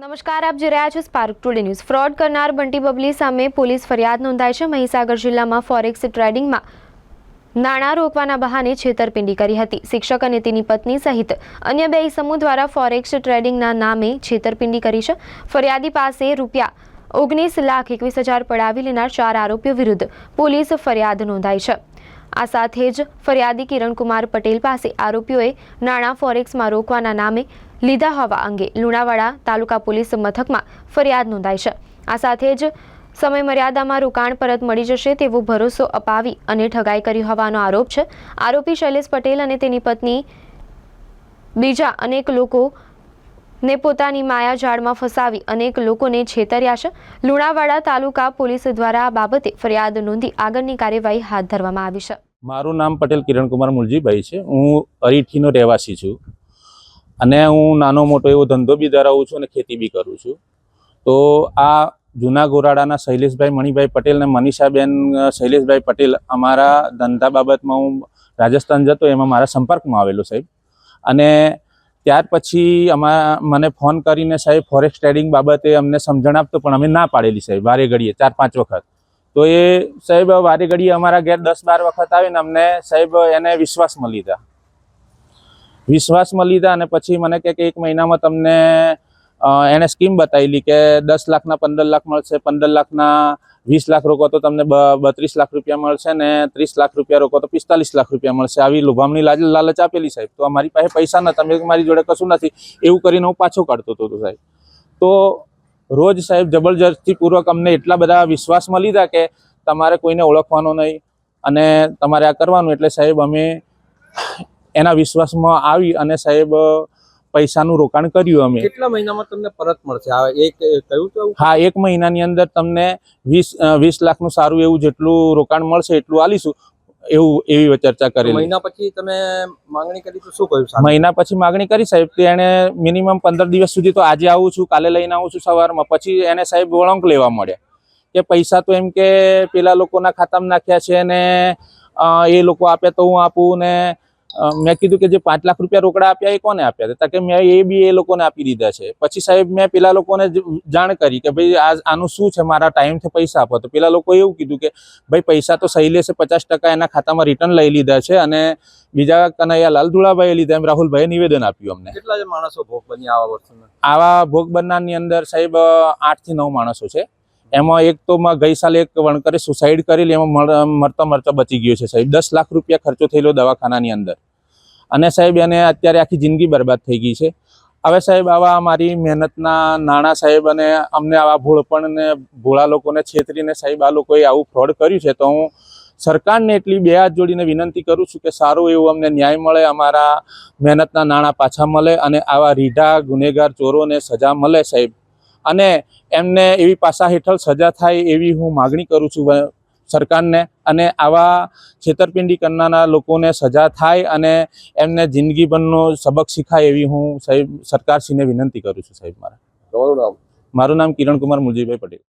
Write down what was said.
નમસ્કાર, આપ જોઈ રહ્યા છો સ્પાર્ક ટુડે ન્યૂઝ ફ્રોડ કરનાર બંટી બબલી સામે પોલીસ ફરિયાદ નોંધાઈ છે. મહીસાગર જિલ્લામાં ફોરેક્સ ટ્રેડિંગમાં નાણાં રોકવાના બહાને છેતરપિંડી કરી હતી. શિક્ષક અને તેની પત્ની સહિત અન્ય બે સમૂહ દ્વારા ફોરેક્સ ટ્રેડિંગના નામે છેતરપિંડી કરી છે. ફરિયાદી પાસે રૂપિયા ઓગણીસ લાખ એકવીસ હજાર પડાવી લેનાર ચાર આરોપીઓ વિરુદ્ધ પોલીસ ફરિયાદ નોંધાઈ છે. આ સાથે જ ફરિયાદી કિરણકુમાર પટેલ પાસે આરોપીઓએ નાણાં ફોરેક્સમાં રોકવાના નામે લીધા હોવા અંગે લુણાવાડા તાલુકા પોલીસ મથકમાં ફરિયાદ નોંધાઈ છે. આ સાથે જ સમય મર્યાદામાં રોકાણ પરત મળી જશે તેવો ભરોસો અપાવી અને ઠગાઈ કરી હોવાનો આરોપ છે. આરોપી શૈલેષ પટેલ અને તેની પત્ની બીજા અનેક લોકો ને પોતાની માયાજાળમાં ફસાવી અનેક લોકોને છેતર્યા છે. લુણાવાડા તાલુકા પોલીસ દ્વારા આ બાબતે ફરિયાદ નોંધી આગળની કાર્યવાહી હાથ ધરવામાં આવી છે. મારું નામ પટેલ કિરણકુમાર મુલજીભાઈ છે. હું અરીઠીનો રહેવાસી છું. અને હું નાનો મોટો એવો ધંધો બી ધરાવું છું અને ખેતી બી કરું છું. તો આ જૂના ગોરાડાના શૈલેષભાઈ મણિભાઈ પટેલ અને મનીષાબેન શૈલેષભાઈ પટેલ અમારા ધંધા બાબતમાં હું રાજસ્થાન જતો એમાં મારા સંપર્કમાં આવેલો સાહેબ. અને ત્યાર પછી અમા, મને ફોન કરીને સાહેબ ફોરેક્સ ટ્રેડિંગ બાબતે અમને સમજણ આપતો પણ અમે ના પાડેલી સાહેબ વારે ઘડીએ, ચાર પાંચ વખત. તો એ સાહેબ વારે ઘડીએ અમારા ઘેર દસ બાર વખત આવીને અમને સાહેબ એને વિશ્વાસમાં લીધા વિશ્વાસમાં લીધા અને પછી મને કે એક મહિનામાં તમને એણે સ્કીમ બતાવેલી કે દસ લાખના, પંદર લાખ મળશે, પંદર લાખના, વીસ લાખ રોકો તો તમને બત્રીસ લાખ રૂપિયા મળશે ને ત્રીસ લાખ રૂપિયા રોકો તો પિસ્તાલીસ લાખ રૂપિયા મળશે. આવી લોભામણી લાલચ આપેલી સાહેબ. તો અમારી પાસે પૈસા નતા મેં મારી જોડે કશું નથી. એવું કરીને હું પાછો કાઢતો હતો સાહેબ. તો રોજ સાહેબ જબરજસ્તી પૂર્વક અમને એટલા બધા વિશ્વાસમાં લીધા કે તમારે કોઈને ઓળખવાનો નહીં અને તમારે આ કરવાનું. એટલે સાહેબ અમે એના વિશ્વાસમાં આવી અને સાહેબ પૈસાનું રોકાણ કર્યું અમે. કેટલા મહિનામાં તમને પરત મળશે? આ એક તો હા એક મહિનાની અંદર તમને વીસ વીસ લાખનું સારું એવું જેટલું રોકાણ મળશે એટલું આલીશું એવું એવી ચર્ચા કરી મહિના પછી તમે માંગણી કરી તો શું કહ્યું સાહેબ? મહિના પછી માંગણી કરી સાહેબ તો એને મિનિમમ પંદર દિવસ સુધી તો આજે આવું છું કાલે લઈને આવું છું સવારમાં. પછી એને સાહેબ વળંક લેવા મળ્યા કે પૈસા તો એમ કે પેલા લોકોના ખાતામાં નાખ્યા છે ને એ લોકો આપે તો હું આપું ને મેં કીધું કે જે પાંચ લાખ રૂપિયા રોકડા આપ્યા એ કોને આપ્યા? હતા કે મેં એ બી એ લોકોને આપી દીધા છે. પછી સાહેબ મેં પેલા લોકોને જાણ કરી કે ભાઈ આ આનું શું છે? મારા ટાઈમથી પૈસા આપો. તો પેલા લોકોએ એવું કીધું કે ભાઈ પૈસા તો શૈલેષે પચાસ ટકા એના ખાતામાં રિટર્ન લઈ લીધા છે અને બીજા કનૈયા લાલ ધુળાભાઈએ લીધા. એમ રાહુલભાઈએ નિવેદન આપ્યું અમને. કેટલા માણસો ભોગ બની આવા વર્ષોમાં? આવા ભોગ બનનારની અંદર સાહેબ આઠથી નવ માણસો છે. એમાં એક તો માં ગઈ સાલે એક વણકરે સુસાઇડ કરેલી એમાં મરતા મરતા બચી ગયો છે સાહેબ. દસ લાખ રૂપિયા ખર્ચો થયેલો દવાખાનાની અંદર. અને સાહેબ એને અત્યારે આખી જિંદગી બરબાદ થઈ ગઈ છે. હવે સાહેબ આવા મારી મહેનતના નાણાં સાહેબ અને અમને આવા ભોળપણને, ભોળા લોકોને છેતરીને સાહેબ આ લોકોએ આવું ફ્રોડ કર્યું છે, તો હું સરકારને એટલી બે હાથ જોડીને વિનંતી કરું છું કે સારું એવું અમને ન્યાય મળે, અમારા મહેનતના નાણાં પાછા મળે અને આવા રીઢા, ગુનેગાર, ચોરોને સજા મળે સાહેબ. અને એમને એવી પાસા હેઠળ સજા થાય એવી હું માગણી કરું છું સરકારને. અને આવા છેતરપિંડી કરનારા લોકોને સજા થાય અને એમને જિંદગીભરનો સબક શીખાય એવી હું સાહેબ સરકારશ્રીને વિનંતી કરું છું સાહેબ મારા. તમારું નામ? મારું નામ કિરણકુમાર મુલજીભાઈ પટેલ.